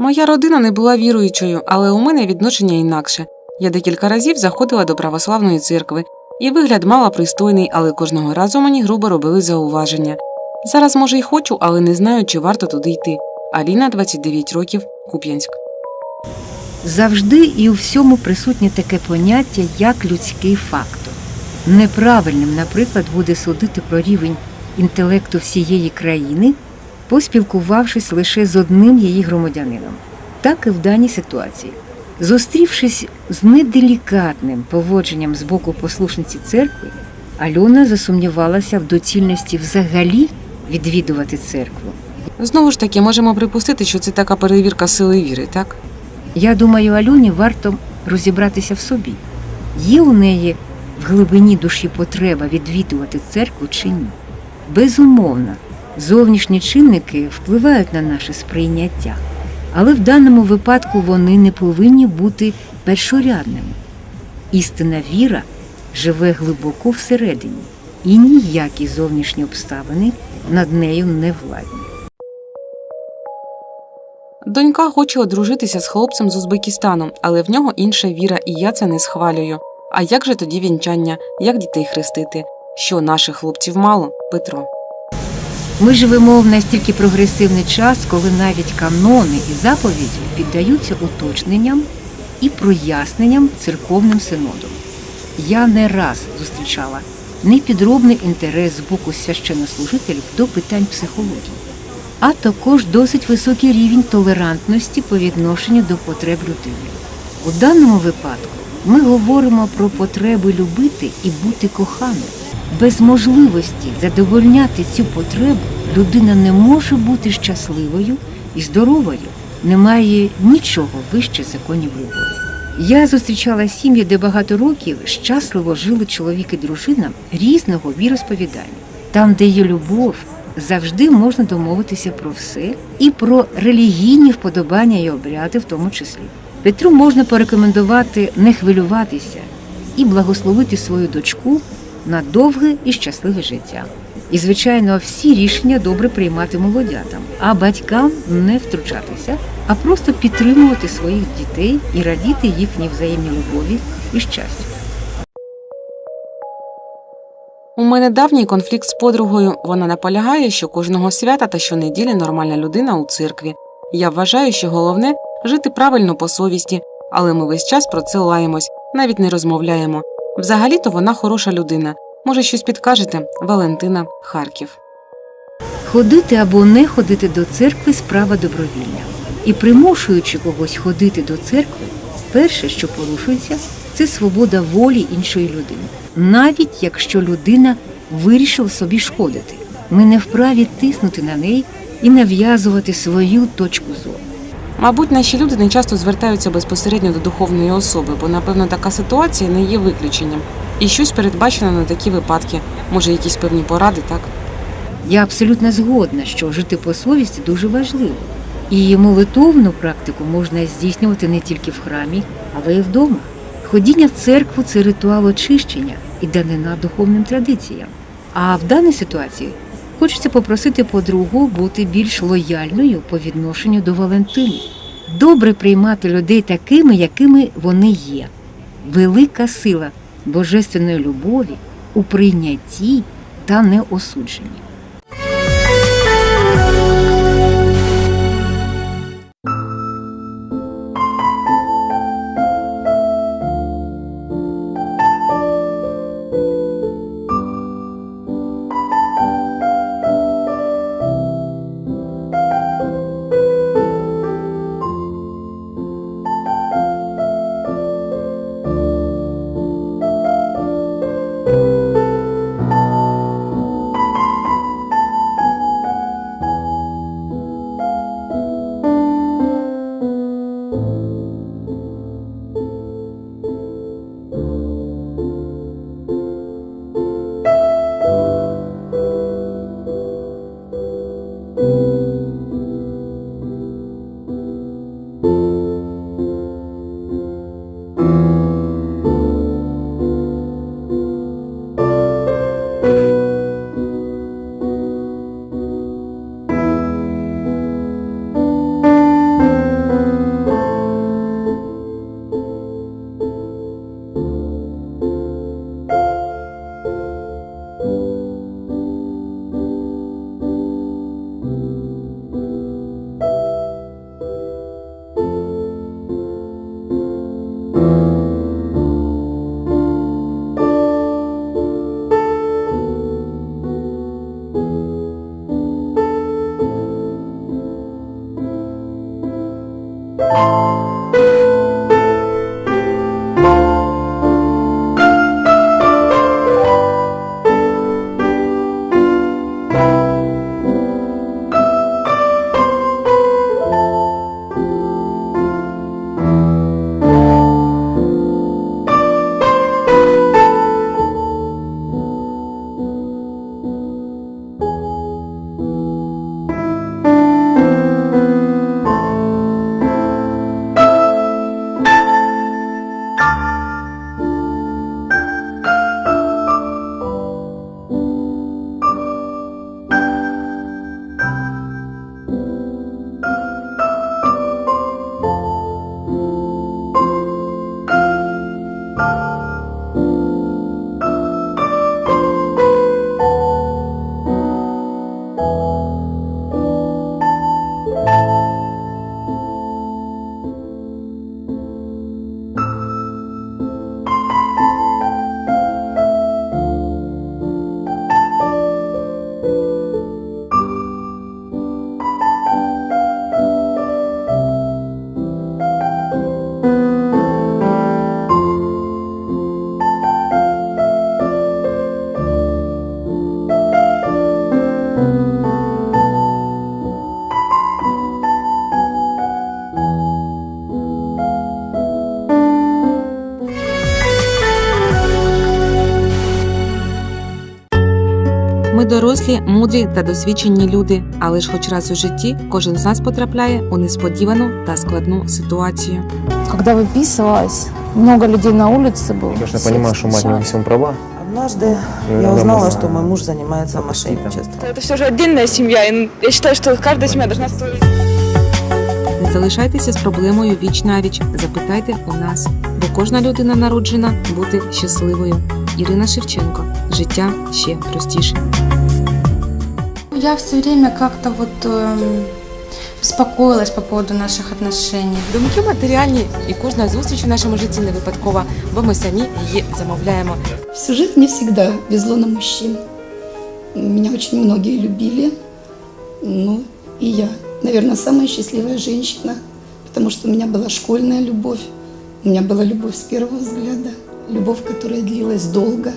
Моя родина не була віруючою, але у мене відношення інакше. Я декілька разів заходила до православної церкви, і вигляд мала пристойний, але кожного разу мені грубо робили зауваження. Зараз, може, й хочу, але не знаю, чи варто туди йти. Аліна, 29 років, Куп'янськ. Завжди і у всьому присутнє таке поняття, як людський фактор. Неправильним, наприклад, буде судити про рівень інтелекту всієї країни, поспілкувавшись лише з одним її громадянином. Так і в даній ситуації. Зустрівшись з неделікатним поводженням з боку послушниці церкви, Альона засумнівалася в доцільності взагалі відвідувати церкву. Знову ж таки, можемо припустити, що це така перевірка сили віри, так? Я думаю, Альоні варто розібратися в собі. Є у неї в глибині душі потреба відвідувати церкву чи ні? Безумовно, зовнішні чинники впливають на наше сприйняття, але в даному випадку вони не повинні бути першорядними. Істинна віра живе глибоко всередині, і ніякі зовнішні обставини над нею не владні. Донька хоче одружитися з хлопцем з Узбекистану, але в нього інша віра, і я це не схвалюю. А як же тоді вінчання, як дітей хрестити? Що наших хлопців мало, Петро? Ми живемо в настільки прогресивний час, коли навіть канони і заповіді піддаються уточненням і проясненням церковним синодом. Я не раз зустрічала непідробний інтерес з боку священнослужителів до питань психології, а також досить високий рівень толерантності по відношенню до потреб людини. У даному випадку ми говоримо про потреби любити і бути коханим. Без можливості задовольняти цю потребу людина не може бути щасливою і здоровою. Немає нічого вище законів любові. Я зустрічала сім'ї, де багато років щасливо жили чоловік і дружина різного віросповідання. Там, де є любов, завжди можна домовитися про все і про релігійні вподобання і обряди, в тому числі. Петру можна порекомендувати не хвилюватися і благословити свою дочку на довге і щасливе життя. І, звичайно, всі рішення добре приймати молодятам, а батькам не втручатися, а просто підтримувати своїх дітей і радіти їхній взаємній любові і щастю. У мене давній конфлікт з подругою. Вона наполягає, що кожного свята та щонеділі нормальна людина у церкві. Я вважаю, що головне жити правильно по совісті, але ми весь час про це лаємось, навіть не розмовляємо. Взагалі-то вона хороша людина. Може, щось підкажете? Валентина, Харків. Ходити або не ходити до церкви справа добровільна. І примушуючи когось ходити до церкви, перше, що порушується, це свобода волі іншої людини. Навіть якщо людина вирішила собі шкодити, ми не вправі тиснути на неї і нав'язувати свою точку зору. Мабуть, наші люди не часто звертаються безпосередньо до духовної особи, бо, напевно, така ситуація не є виключенням. І щось передбачено на такі випадки, може, якісь певні поради, так? Я абсолютно згодна, що жити по совісті дуже важливо. І молитовну практику можна здійснювати не тільки в храмі, але й вдома. Ходіння в церкву це ритуал очищення і данина духовним традиціям. А в даній ситуації хочеться попросити подругу бути більш лояльною по відношенню до Валентини. Добре приймати людей такими, якими вони є. Велика сила божественної любові у прийнятті та неосудженні. Ми дорослі, мудрі та досвідчені люди, але ж хоч раз у житті кожен з нас потрапляє у несподівану та складну ситуацію. Когда выписывалась, много людей на улице было. Конечно, Все понимаю, что мать не во встречали. всем права. Однажды Ну, я иногда узнала, мы что знаем. мой муж занимается мошенничеством. Это все же отдельная семья, и я считаю, что каждая семья должна строить. Не залишайтеся з проблемою віч навіч. Запитайте у нас, бо кожна людина народжена бути щасливою. Ірина Шевченко. Життя ще простіше. Я все время как-то вот эм, беспокоилась по поводу наших отношений. Думки матеріальні, і кожна зустріч у нашому житті не випадкова, бо ми самі її замовляємо. Всю жизнь мне всегда везло на мужчин. Меня очень многие любили. Ну, и я, наверное, самая счастливая женщина, потому что у меня была школьная любовь. У меня была любовь с первого взгляда. Любовь, которая длилась долго.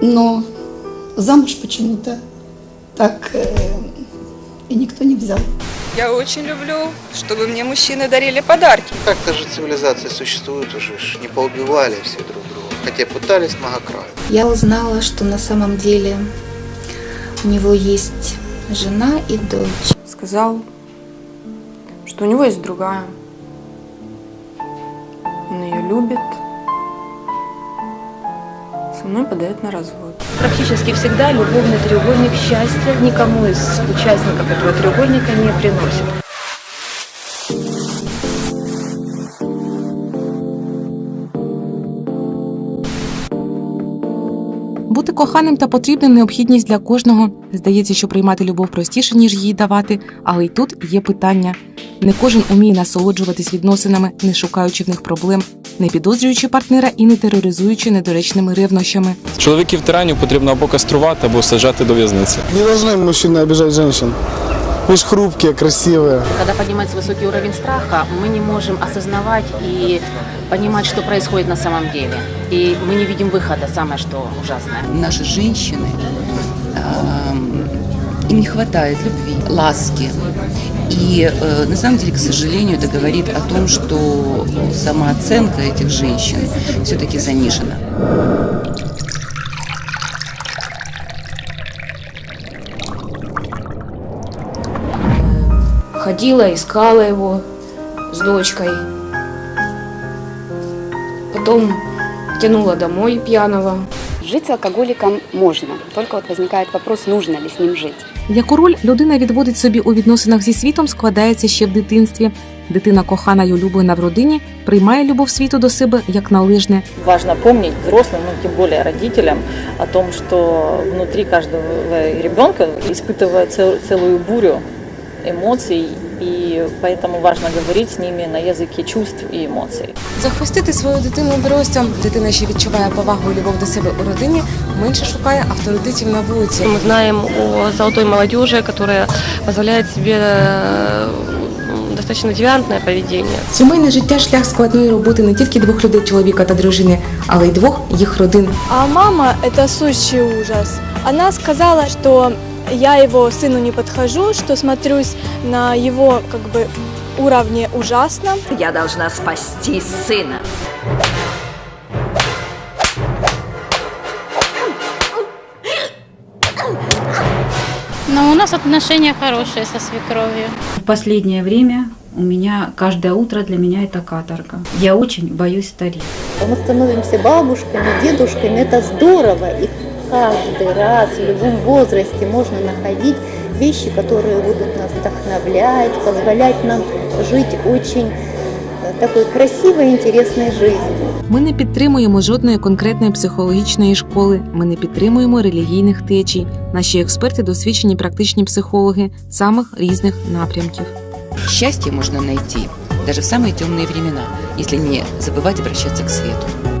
Но замуж почему-то так э, и никто не взял. Я очень люблю, чтобы мне мужчины дарили подарки. Как-то же цивилизация существует уже, не поубивали все друг друга. Хотя пытались многократно. Я узнала, что на самом деле у него есть жена и дочь. Сказал, что у него есть другая. Он ее любит. Со мной подает на развод. Практически всегда любовный треугольник счастья никому из участников этого треугольника не приносит. Бути коханим та потрібним необхідність для кожного. Здається, що приймати любов простіше, ніж її давати, але й тут є питання. Не кожен уміє насолоджуватись відносинами, не шукаючи в них проблем, не підозрюючи партнера і не тероризуючи недоречними ревнощами. Чоловіків тиранів потрібно або каструвати, або саджати до в'язниці. Не должны мужчины обижать женщин. Мы ж хрупкие, красивые. Когда поднимается высокий уровень страха, мы не можем осознавать и понимать, что происходит на самом деле. И мы не видим выхода, самое что ужасное. Наши женщины, эм, им не хватает любви, ласки. И э, на самом деле, к сожалению, это говорит о том, что самооценка этих женщин все-таки занижена. Ходила, искала его с дочкой. Потом тянула домой пьяного. Жить с алкоголиком можно, только вот возникает вопрос, нужно ли с ним жить. Яку роль людина відводить собі у відносинах зі світом, складається ще в дитинстві. Дитина, кохана й улюблена в родині, приймає любов світу до себе як належне. Важно помнить взрослым, ну тем более родителям, о том, что внутри каждого ребенка испытывает цел- целую бурю эмоций, и поэтому важно говорить с ними на языке чувств и эмоций. Захистити свою дитину дорослям. Дитина, що відчуває повагу і любов до себе у родині, менше шукає авторитетів на вулиці. Мы знаем о золотой молодежи, которая позволяет себе э, достаточно девиантное поведение. Сімейне життя шлях складної роботи не тільки двох людей, чоловіка та дружини, але й двох їх родин. А мама – это сущий ужас. Она сказала, что я его сыну не подхожу, что смотрюсь на его как бы уровне ужасно. Я должна спасти сына. Но у нас отношения хорошие со свекровью. В последнее время у меня каждое утро для меня это каторга. Я очень боюсь стареть. Мы становимся бабушками, дедушками. Это здорово. И каждый раз в любом возрасте можно находить вещи, которые будут нас вдохновлять, позволять нам жить очень э, такой красивой, интересной жизнью. Ми не підтримуємо жодної конкретної психологічної школи. Ми не підтримуємо релігійних течій. Наші експерти досвідчені практичні психологи самих різних напрямків. Счастье можно найти даже в самые темные времена, если не забывать обращаться к свету.